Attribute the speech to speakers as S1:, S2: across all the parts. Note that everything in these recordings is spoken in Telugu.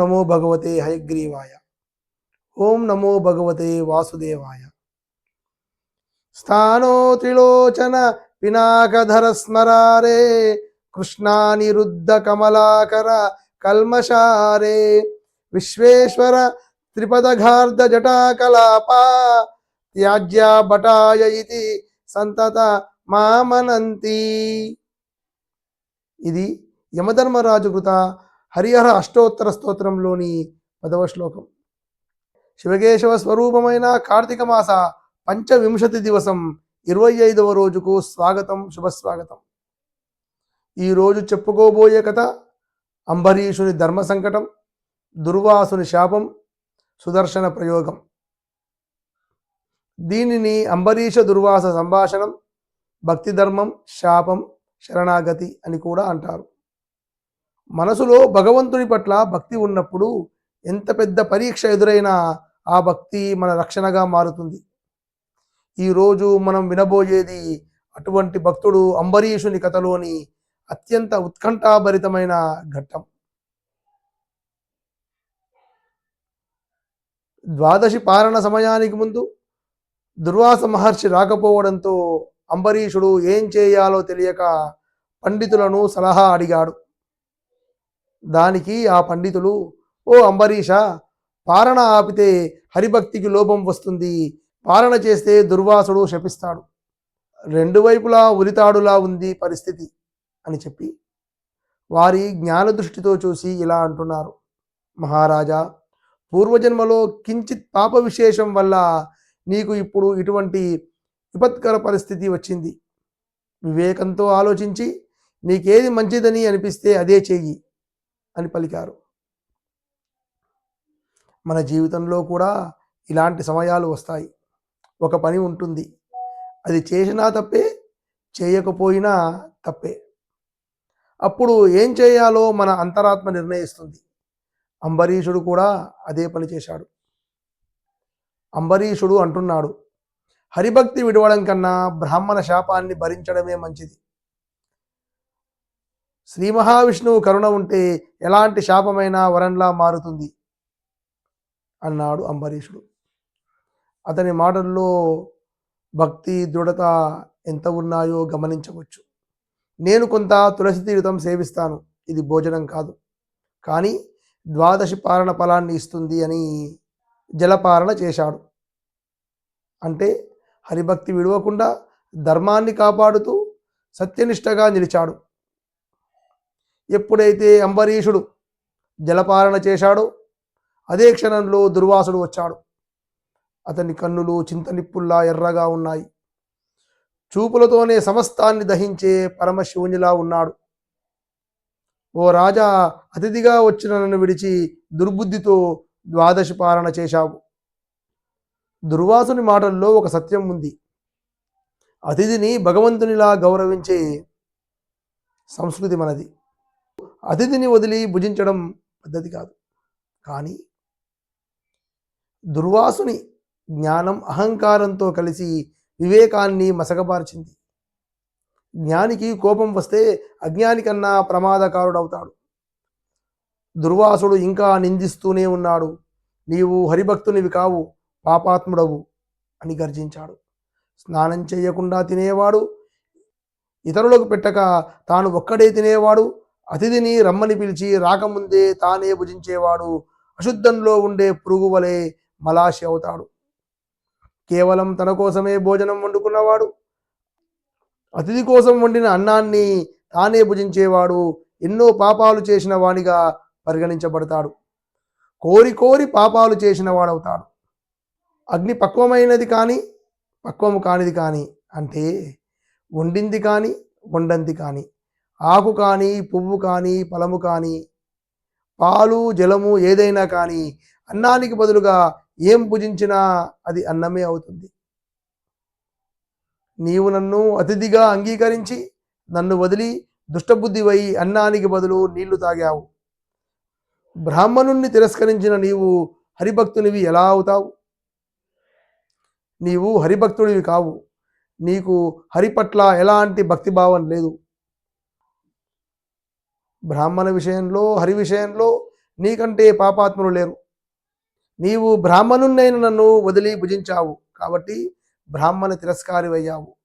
S1: నమో భగవతే హయగ్రీవాయ. ఓం నమో భగవతే వాసుదేవాయ. స్థానో త్రిలోచన పినాకధర స్మరారే కృష్ణానిరుద్ధ కమలాకర కల్మషారే విశ్వేశ్వర త్రిపదఘార్ధ జటాకలాపా త్యాజ్యా భటాయ ఇది సంతత మామనంతి. ఇది యమధర్మరాజు కృత హరిహర అష్టోత్తర స్తోత్రంలోని పదవ శ్లోకం. శివకేశవ స్వరూపమైన కార్తీక మాస పంచవింశతి దివసం ఇరవై ఐదవ రోజుకు స్వాగతం శుభస్వాగతం. ఈరోజు చెప్పుకోబోయే కథ అంబరీషుని ధర్మ సంకటం దుర్వాసుని శాపం సుదర్శన ప్రయోగం. దీనిని అంబరీష దుర్వాస సంభాషణం భక్తి ధర్మం శాపం శరణాగతి అని కూడా అంటారు. మనసులో భగవంతుని పట్ల భక్తి ఉన్నప్పుడు ఎంత పెద్ద పరీక్ష ఎదురైనా ఆ భక్తి మన రక్షణగా మారుతుంది. ఈరోజు మనం వినబోయేది అటువంటి భక్తుడు అంబరీషుని కథలోని అత్యంత ఉత్కంఠాభరితమైన ఘట్టం. ద్వాదశి పారణ సమయానికి ముందు దుర్వాస మహర్షి రాకపోవడంతో అంబరీషుడు ఏం చేయాలో తెలియక పండితులను సలహా అడిగాడు. దానికి ఆ పండితులు ఓ అంబరీష పారణ ఆపితే హరిభక్తికి లోపం వస్తుంది. పాలన చేస్తే దుర్వాసుడు శపిస్తాడు. రెండు వైపులా ఉరితాడులా ఉంది పరిస్థితి అని చెప్పి వారి జ్ఞాన దృష్టితో చూసి ఇలా అంటున్నారు. మహారాజా పూర్వజన్మలో కించిత్ పాప విశేషం వల్ల నీకు ఇప్పుడు ఇటువంటి విపత్కర పరిస్థితి వచ్చింది. వివేకంతో ఆలోచించి నీకేది మంచిదని అనిపిస్తే అదే చెయ్యి. అని పలికారు. మన జీవితంలో కూడా ఇలాంటి సమయాలు వస్తాయి. ఒక పని ఉంటుంది. అది చేసినా తప్పే చేయకపోయినా తప్పే. అప్పుడు ఏం చేయాలో మన అంతరాత్మ నిర్ణయిస్తుంది. అంబరీషుడు కూడా అదే పని చేశాడు. అంబరీషుడు అంటున్నాడు హరిభక్తి విడవడం కన్నా బ్రాహ్మణ శాపాన్ని భరించడమే మంచిది. శ్రీ మహావిష్ణువు కరుణ ఉంటే ఎలాంటి శాపమైనా వరంలా మారుతుంది అన్నాడు అంబరీషుడు. అతని మాటల్లో భక్తి దృఢత ఎంత ఉన్నాయో గమనించవచ్చు. నేను కొంత తులసి తీర్థం సేవిస్తాను ఇది భోజనం కాదు. కానీ ద్వాదశి పాలన ఫలాన్ని ఇస్తుంది అని జలపాలన చేశాడు. అంటే హరిభక్తి విడవకుండా ధర్మాన్ని కాపాడుతూ సత్యనిష్టగా నిలిచాడు. ఎప్పుడైతే అంబరీషుడు జలపాలన చేశాడో అదే క్షణంలో దుర్వాసుడు వచ్చాడు. అతని కన్నులు చింతనిప్పుల్లా ఎర్రగా ఉన్నాయి. చూపులతోనే సమస్తాన్ని దహించే పరమశివునిలా ఉన్నాడు. ఓ రాజా అతిథిగా వచ్చిన నన్ను విడిచి దుర్బుద్ధితో ద్వాదశి పాలన చేశావు. దుర్వాసుని మాటల్లో ఒక సత్యం ఉంది. అతిథిని భగవంతునిలా గౌరవించే సంస్కృతి మనది. అతిథిని వదిలి భుజించడం పద్ధతి కాదు. కానీ దుర్వాసుని జ్ఞానం అహంకారంతో కలిసి వివేకాన్ని మసకబార్చింది. జ్ఞానికి కోపం వస్తే అజ్ఞానికన్నా ప్రమాదకారుడవుతాడు. దుర్వాసుడు ఇంకా నిందిస్తూనే ఉన్నాడు. నీవు హరిభక్తునివి కావు పాపాత్ముడవు అని గర్జించాడు. స్నానం చేయకుండా తినేవాడు ఇతరులకు పెట్టక తాను ఒక్కడే తినేవాడు అతిథిని రమ్మని పిలిచి రాకముందే తానే భుజించేవాడు. అశుద్ధంలో ఉండే పురుగు వలె మలాషి అవుతాడు. కేవలం తన కోసమే భోజనం వండుకున్నవాడు. అతిథి కోసం వండిన అన్నాన్ని తానే భుజించేవాడు. ఎన్నో పాపాలు చేసిన వానిగా పరిగణించబడతాడు. కోరి కోరి పాపాలు చేసిన వాడవుతాడు. అగ్ని పక్వమైనది కానీ పక్వము కానిది కానీ అంటే వండింది కానీ వండంది కానీ. ఆకు కానీ పువ్వు కానీ ఫలము కానీ పాలు జలము ఏదైనా కానీ అన్నానికి బదులుగా ఏం పూజించినా అది అన్నమే అవుతుంది. నీవు నన్ను అతిథిగా అంగీకరించి నన్ను వదిలి దుష్టబుద్ధివై అన్నానికి బదులు నీళ్ళు తాగావు. బ్రాహ్మణుణ్ణి తిరస్కరించిన నీవు హరిభక్తునివి ఎలా అవుతావు? నీవు హరిభక్తుడివి కావు. నీకు హరి పట్ల ఎలాంటి భక్తిభావం లేదు. బ్రాహ్మణ విషయంలో హరి విషయంలో నీకంటే పాపాత్ములు లేరు. నీవు బ్రాహ్మణున్నైన నన్ను వదిలి భుజించావు కాబట్టి బ్రాహ్మణ తిరస్కారివయ్యావు.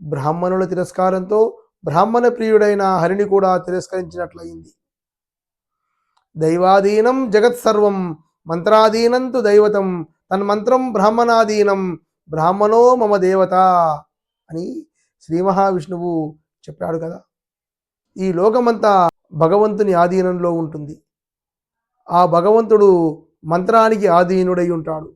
S1: బ్రాహ్మణుల తిరస్కారంతో బ్రాహ్మణ ప్రియుడైన హరిని కూడా తిరస్కరించినట్లయింది. దైవాధీనం జగత్ సర్వం మంత్రాధీనంతు దైవతం తన్మంత్రం బ్రాహ్మణాధీనం బ్రాహ్మణో మమ దేవత అని శ్రీ మహావిష్ణువు చెప్పాడు కదా. ఈ లోకమంతా భగవంతుని ఆధీనంలో ఉంటుంది. ఆ భగవంతుడు మంత్రానికి ఆధీనుడై ఉంటాడు.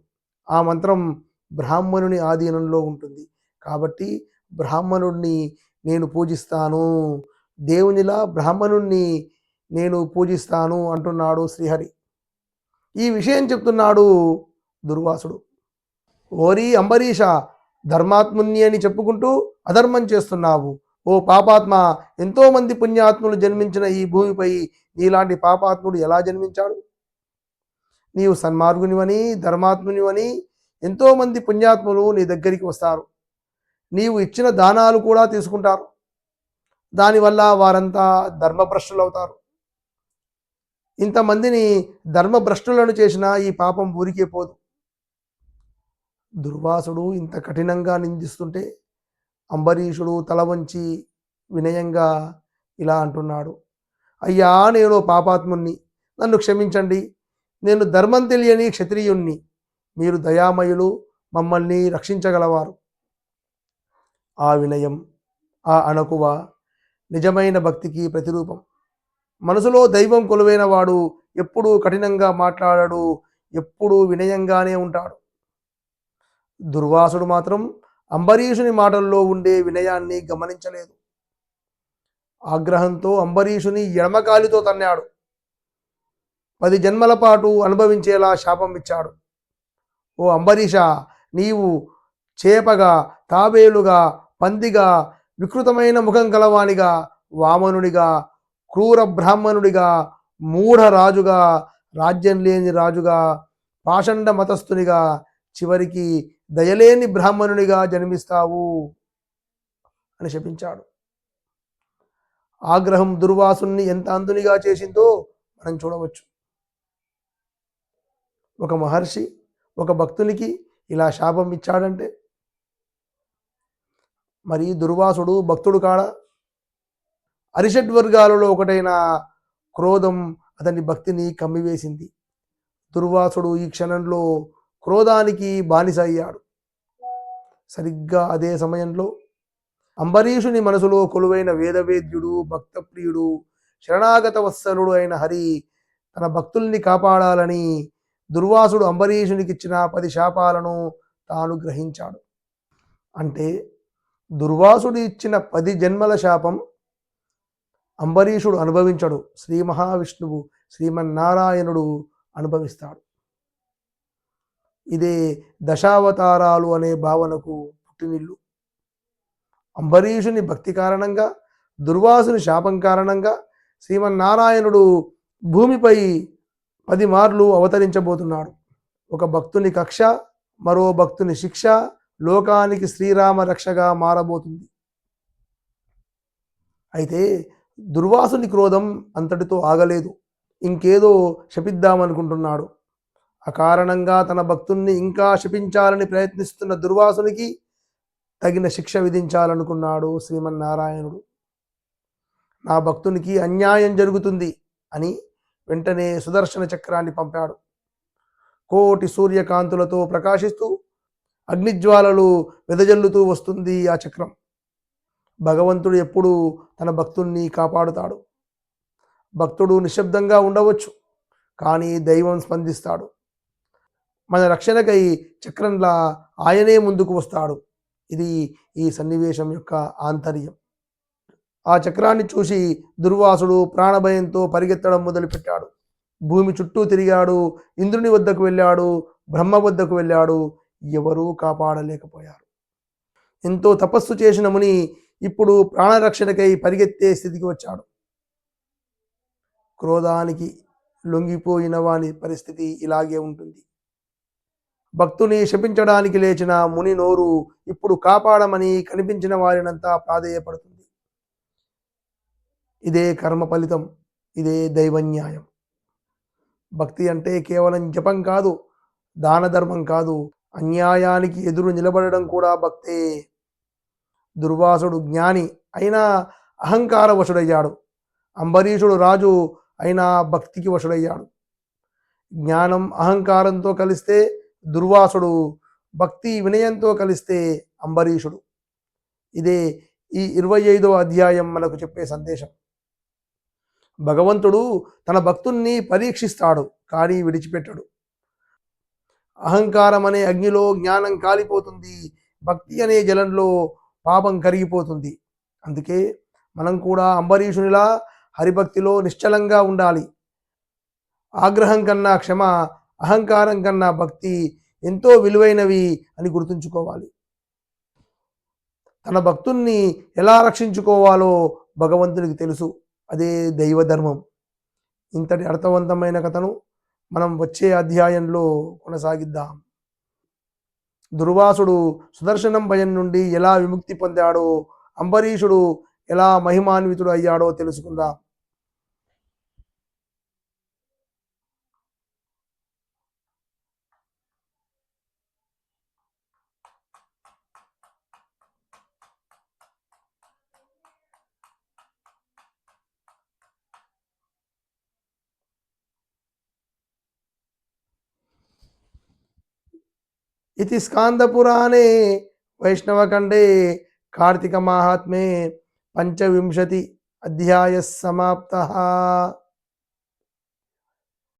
S1: ఆ మంత్రం బ్రాహ్మణుని ఆధీనంలో ఉంటుంది. కాబట్టి బ్రాహ్మణుడిని నేను పూజిస్తాను. దేవునిలా బ్రాహ్మణుణ్ణి నేను పూజిస్తాను అంటున్నాడు శ్రీహరి. ఈ విషయం చెప్తున్నాడు దుర్వాసుడు. ఓరి అంబరీష ధర్మాత్ముని అని చెప్పుకుంటూ అధర్మం చేస్తున్నావు. ఓ పాపాత్మ ఎంతోమంది పుణ్యాత్ములు జన్మించిన ఈ భూమిపై నీలాంటి పాపాత్ముడు ఎలా జన్మించాడు? నీవు సన్మార్గునివని ధర్మాత్మునివని ఎంతోమంది పుణ్యాత్ములు నీ దగ్గరికి వస్తారు. నీవు ఇచ్చిన దానాలు కూడా తీసుకుంటారు. దానివల్ల వారంతా ధర్మభ్రష్టులు అవుతారు ఇంతమందిని ధర్మభ్రష్టులను చేసిన ఈ పాపం ఊరికే పోదు. దుర్వాసుడు ఇంత కఠినంగా నిందిస్తుంటే అంబరీషుడు తల వంచి వినయంగా ఇలా అంటున్నాడు. అయ్యా నేను పాపాత్ముణ్ణి. నన్ను క్షమించండి. నేను ధర్మం తెలియని క్షత్రియుణ్ణి. మీరు దయామయులు మమ్మల్ని రక్షించగలవారు. ఆ వినయం ఆ అణకువ నిజమైన భక్తికి ప్రతిరూపం. మనసులో దైవం కొలువైన వాడు ఎప్పుడూ కఠినంగా మాట్లాడాడు ఎప్పుడూ వినయంగానే ఉంటాడు. దుర్వాసుడు మాత్రం అంబరీషుని మాటల్లో ఉండే వినయాన్ని గమనించలేదు. ఆగ్రహంతో అంబరీషుని ఎడమకాలితో తన్నాడు. పది జన్మల పాటు అనుభవించేలా శాపం ఇచ్చాడు. ఓ అంబరీష నీవు చేపగా తాబేలుగా పందిగా వికృతమైన ముఖం కలవానిగా వామనుడిగా క్రూర బ్రాహ్మణుడిగా మూఢ రాజుగా రాజ్యం లేని రాజుగా పాషండ మతస్థునిగా చివరికి దయలేని బ్రాహ్మణునిగా జన్మిస్తావు అని శపించాడు. ఆగ్రహం దుర్వాసుని ఎంత అందునిగా చేసిందో మనం చూడవచ్చు. ఒక మహర్షి ఒక భక్తునికి ఇలా శాపం ఇచ్చాడంటే మరి దుర్వాసుడు భక్తుడు కాడా? అరిషడ్ వర్గాలలో ఒకటైన క్రోధం అతని భక్తిని కమ్మివేసింది. దుర్వాసుడు ఈ క్షణంలో క్రోధానికి బానిస అయ్యాడు సరిగ్గా అదే సమయంలో అంబరీషుని మనసులో కొలువైన వేదవేద్యుడు భక్తప్రియుడు శరణాగత వత్సలుడు అయిన హరి తన భక్తుల్ని కాపాడాలని దుర్వాసుడు అంబరీషునికిచ్చిన పది శాపాలను తాను గ్రహించాడు. అంటే దుర్వాసుడు ఇచ్చిన పది జన్మల శాపం అంబరీషుడు అనుభవించడు. శ్రీ మహావిష్ణువు శ్రీమన్నారాయణుడు అనుభవిస్తాడు. ఇదే దశావతారాలు అనే భావనకు పుట్టినిల్లు. అంబరీషుని భక్తి కారణంగా దుర్వాసుని శాపం కారణంగా శ్రీమన్నారాయణుడు భూమిపై పది మార్లు అవతరించబోతున్నాడు. ఒక భక్తుని కక్ష మరో భక్తుని శిక్ష లోకానికి శ్రీరామ రక్షగా మారబోతుంది. అయితే దుర్వాసుని క్రోధం అంతటితో ఆగలేదు. ఇంకేదో శపిద్దామనుకుంటున్నాడు. అకారణంగా తన భక్తుణ్ణి ఇంకా శపించాలని ప్రయత్నిస్తున్న దుర్వాసునికి తగిన శిక్ష విధించాలనుకున్నాడు శ్రీమన్నారాయణుడు. నా భక్తునికి అన్యాయం జరుగుతుంది అని వెంటనే సుదర్శన చక్రాన్ని పంపాడు. కోటి సూర్యకాంతులతో ప్రకాశిస్తూ అగ్నిజ్వాలలు వెదజల్లుతూ వస్తుంది ఆ చక్రం. భగవంతుడు ఎప్పుడూ తన భక్తుణ్ణి కాపాడుతాడు. భక్తుడు నిశ్శబ్దంగా ఉండవచ్చు కానీ దైవం స్పందిస్తాడు. మన రక్షణకై చక్రంలా ఆయనే ముందుకు వస్తాడు. ఇది ఈ సన్నివేశం యొక్క ఆంతర్యం. ఆ చక్రాన్ని చూసి దుర్వాసుడు ప్రాణభయంతో పరిగెత్తడం మొదలుపెట్టాడు. భూమి చుట్టూ తిరిగాడు. ఇంద్రుని వద్దకు వెళ్ళాడు. బ్రహ్మ వద్దకు వెళ్ళాడు. ఎవరూ కాపాడలేకపోయారు. ఎంతో తపస్సు చేసిన ముని ఇప్పుడు ప్రాణరక్షణకై పరిగెత్తే స్థితికి వచ్చాడు. క్రోధానికి లొంగిపోయిన వాని పరిస్థితి ఇలాగే ఉంటుంది. భక్తుని శపించడానికి లేచిన ముని నోరు ఇప్పుడు కాపాడమని కనిపించిన వారినంతా ప్రాధేయపడుతుంది. ఇదే కర్మ ఫలితం ఇదే దైవన్యాయం. భక్తి అంటే కేవలం జపం కాదు దాన ధర్మం కాదు అన్యాయానికి ఎదురు నిలబడడం కూడా భక్తే. దుర్వాసుడు జ్ఞాని అయినా అహంకార వశుడయ్యాడు అంబరీషుడు రాజు అయినా భక్తికి వశుడయ్యాడు. జ్ఞానం అహంకారంతో కలిస్తే దుర్వాసుడు భక్తి వినయంతో కలిస్తే అంబరీషుడు. ఇదే ఈ ఇరవై ఐదవ అధ్యాయం మనకు చెప్పే సందేశం. భగవంతుడు తన భక్తుణ్ణి పరీక్షిస్తాడు కానీ విడిచిపెట్టడు. అహంకారం అనే అగ్నిలో జ్ఞానం కాలిపోతుంది భక్తి అనే జలంలో పాపం కరిగిపోతుంది. అందుకే మనం కూడా అంబరీషునిలా హరిభక్తిలో నిశ్చలంగా ఉండాలి. ఆగ్రహం కన్నా క్షమ అహంకారం కన్నా భక్తి ఎంతో విలువైనవి అని గుర్తుంచుకోవాలి. తన భక్తుల్ని ఎలా రక్షించుకోవాలో భగవంతునికి తెలుసు. అదే దైవ ధర్మం ఇంతటి అర్థవంతమైన కథను మనం వచ్చే అధ్యాయంలో కొనసాగిద్దాం. దుర్వాసుడు సుదర్శనం భయం నుండి ఎలా విముక్తి పొందాడో అంబరీషుడు ఎలా మహిమాన్వితుడు అయ్యాడో తెలుసుకుందాం. ఇది స్కాందపురాణే వైష్ణవఖండే కార్తీక మహాత్మే పంచవింశతి అధ్యాయ సమాప్త